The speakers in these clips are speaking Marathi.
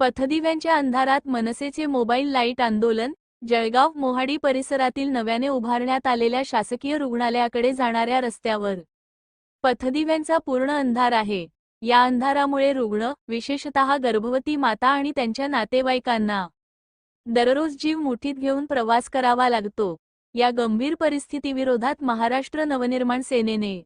पथदिव्यांच्या अंधारात मनसेचे मोबाईल लाइट आंदोलन जळगाव मोहाडी परिसरातील नव्याने उभारण्यात आलेल्या शासकीय रुग्णालयाकडे जाणाऱ्या रस्त्यावर. पथदिव्यांचा पूर्ण अंधार आहे. या अंधारामुळे रुग्ण विशेषतः गर्भवती माता आणि त्यांच्या नातेवाईकांना दररोज जीव मुठीत घेऊन प्रवास करावा लागतो. या गंभीर परिस्थितीविरोधात महाराष्ट्र नवनिर्माण सेनेने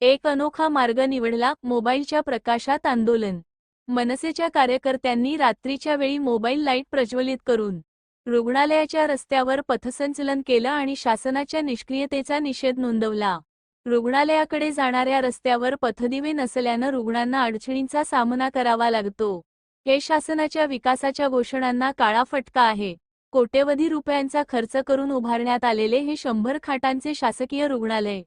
एक अनोखा मार्ग निवडला मोबाईलच्या प्रकाशात आंदोलन. मनसेच्या कार्यकर्त्यांनी रात्रीच्या वेळी मोबाईल लाइट प्रज्वलित करून रुग्णालयाच्या रस्त्यावर पथसंचलन केलं आणि शासनाच्या निष्क्रियतेचा निषेध नोंदवला. रुग्णालयाकडे जाणाऱ्या रस्त्यावर पथदिवे नसल्यानं रुग्णांना अडचणींचा सामना करावा लागतो. हे शासनाच्या विकासाच्या घोषणांना काळा फटका आहे. कोट्यवधी रुपयांचा खर्च करून उभारण्यात आलेले हे शंभर खाटांचे शासकीय रुग्णालय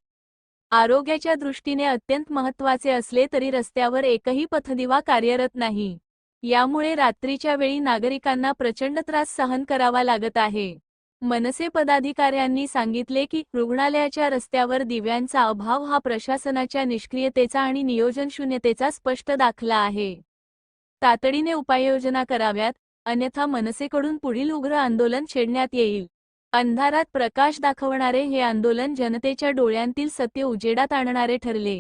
आरोग्याच्या दृष्टीने अत्यंत महत्त्वाचे असले तरी रस्त्यावर एकही पथदिवा कार्यरत नाही. यामुळे रात्रीच्या वेळी नागरिकांना प्रचंड त्रास सहन करावा लागत आहे. मनसे पदाधिकाऱ्यांनी सांगितले की रुग्णालयाच्या रस्त्यावर दिव्यांचा अभाव हा प्रशासनाच्या निष्क्रियतेचा आणि नियोजन शून्यतेचा स्पष्ट दाखला आहे. तातडीने उपाययोजना कराव्यात अन्यथा मनसेकडून पुढील उग्र आंदोलन छेडण्यात येईल. अंधारात प्रकाश दाखवणारे हे आंदोलन जनतेच्या डोळ्यांतील सत्य उजेडात आणणारे ठरले.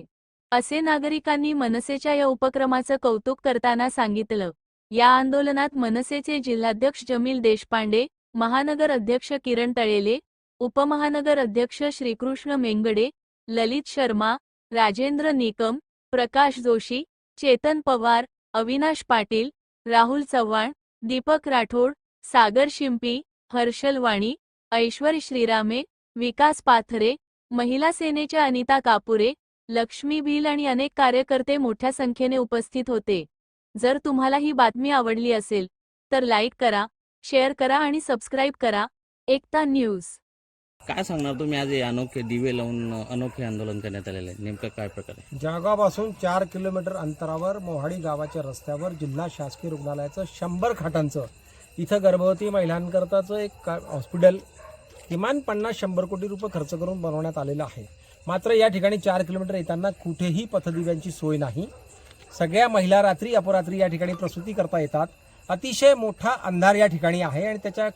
असे नागरिकांनी मनसेच्या या उपक्रमाचं कौतुक करताना सांगितलं. या आंदोलनात मनसेचे जिल्हाध्यक्ष जमील देशपांडे महानगर अध्यक्ष किरण तळेले उपमहानगर अध्यक्ष श्रीकृष्ण मेंगडे ललित शर्मा राजेंद्र निकम प्रकाश जोशी चेतन पवार अविनाश पाटील राहुल चव्हाण दीपक राठोड सागर शिंपी हर्षल वाणी ऐश्वर श्रीरामे विकास पाथरे महिला सेनेच्या अनिता कापुरे लक्ष्मी भिल आणि अनेक कार्यकर्ते मोठ्या संख्येने उपस्थित होते. जर तुम्हाला ही बातमी आवडली असेल तर लाईक करा शेअर करा आणि सबस्क्राईब करा. एकता न्यूज. काय सांगणार तुम्ही? आज हे अनोखे दिवे लावून अनोखे आंदोलन करण्यात आलेले आहे. नेमकं काय प्रकार आहे? जळगावपासून चार किलोमीटर अंतरावर मोहाडी गावाच्या रस्त्यावर जिल्हा शासकीय रुग्णालयाचं शंभर खाटांचं इथं गर्भवती महिलांकरताचं एक का- हॉस्पिटल किमान पन्नास शंभर कोटी रुपये खर्च करून बनवण्यात आलेलं आहे. मात्र या ठिकाणी चार किलोमीटर येताना कुठेही पथदिव्यांची सोय नाही. सगळ्या महिला रात्री अपरात्री या ठिकाणी प्रसूती करता येतात. अतिशय मोठा अंधार या ठिकाणी आहे आणि त्याच्या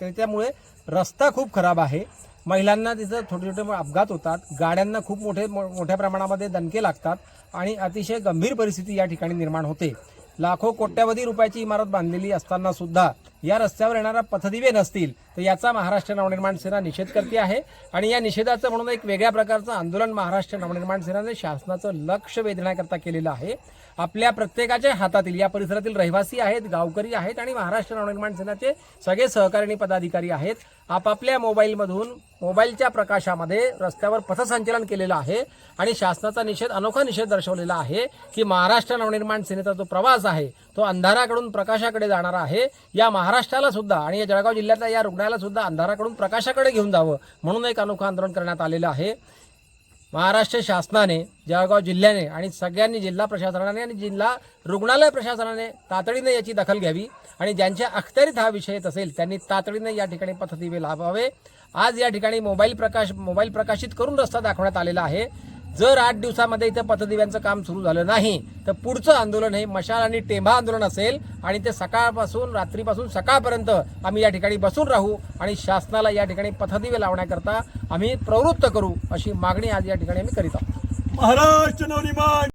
त्याच्यामुळे रस्ता खूप खराब आहे. महिलांना तिथं छोटे छोटे अपघात होतात. गाड्यांना खूप मोठे मो- मोठ्या प्रमाणामध्ये दणके लागतात आणि अतिशय गंभीर परिस्थिती या ठिकाणी निर्माण होते. लाखो कोट्यावधी रुपयाची इमारत बांधलेली असताना सुद्धा या रस्त्यावर येणारा पथदिवे नसतील तर याचा महाराष्ट्र नवनिर्माण सेना निषेध करते आहे. आणि या निषेधाचं म्हणून एक वेगळ्या प्रकारचं आंदोलन महाराष्ट्र नवनिर्माण सेनाने शासनाचं लक्ष वेधण्याकरता केलेलं आहे. आपल्या प्रत्येकाच्या हातातील या परिसरातील रहिवासी आहेत गावकरी आहेत आणि महाराष्ट्र नवनिर्माण सेनाचे सगळे सहकारिणी पदाधिकारी आहेत. आपापल्या मोबाईलमधून मोबाईलच्या प्रकाशामध्ये रस्त्यावर पथसंचलन केलेलं आहे आणि शासनाचा निषेध अनोखा निषेध दर्शवलेला आहे की महाराष्ट्र नवनिर्माण सेनेचा जो प्रवास आहे तो अंधाराकडून प्रकाशाकडे जाणारा आहे. या महाराष्ट्राला सुद्धा आणि या जळगाव जिल्ह्यातल्या या रुग्णालय रुग्णाला सुद्धा अंधाराकडून प्रकाशाकडे घेऊन जावं म्हणून एक अनोखं आंदोलन करण्यात आलेलं आहे. महाराष्ट्र शासनाने जळगाव जिल्ह्याने आणि सगळ्यांनी जिल्हा प्रशासनाने आणि जिल्हा रुग्णालय प्रशासनाने तातडीने याची दखल घ्यावी आणि ज्यांच्या अखत्यारीत हा विषय येत असेल त्यांनी तातडीने या ठिकाणी पथदिवे लावावे. आज या ठिकाणी मोबाईल प्रकाश मोबाईल प्रकाशित करून रस्ता दाखवण्यात आलेला आहे. जर आठ दिवसामध्ये इथं पथदिव्यांचं काम सुरू झालं नाही तर पुढचं आंदोलन हे मशाल आणि टेंभा आंदोलन असेल आणि ते सकाळपासून रात्रीपासून सकाळपर्यंत आम्ही या ठिकाणी बसून राहू आणि शासनाला या ठिकाणी पथदिवे लावण्याकरता आम्ही प्रवृत्त करू अशी मागणी आज या ठिकाणी आम्ही करीत आहोत. महाराष्ट्र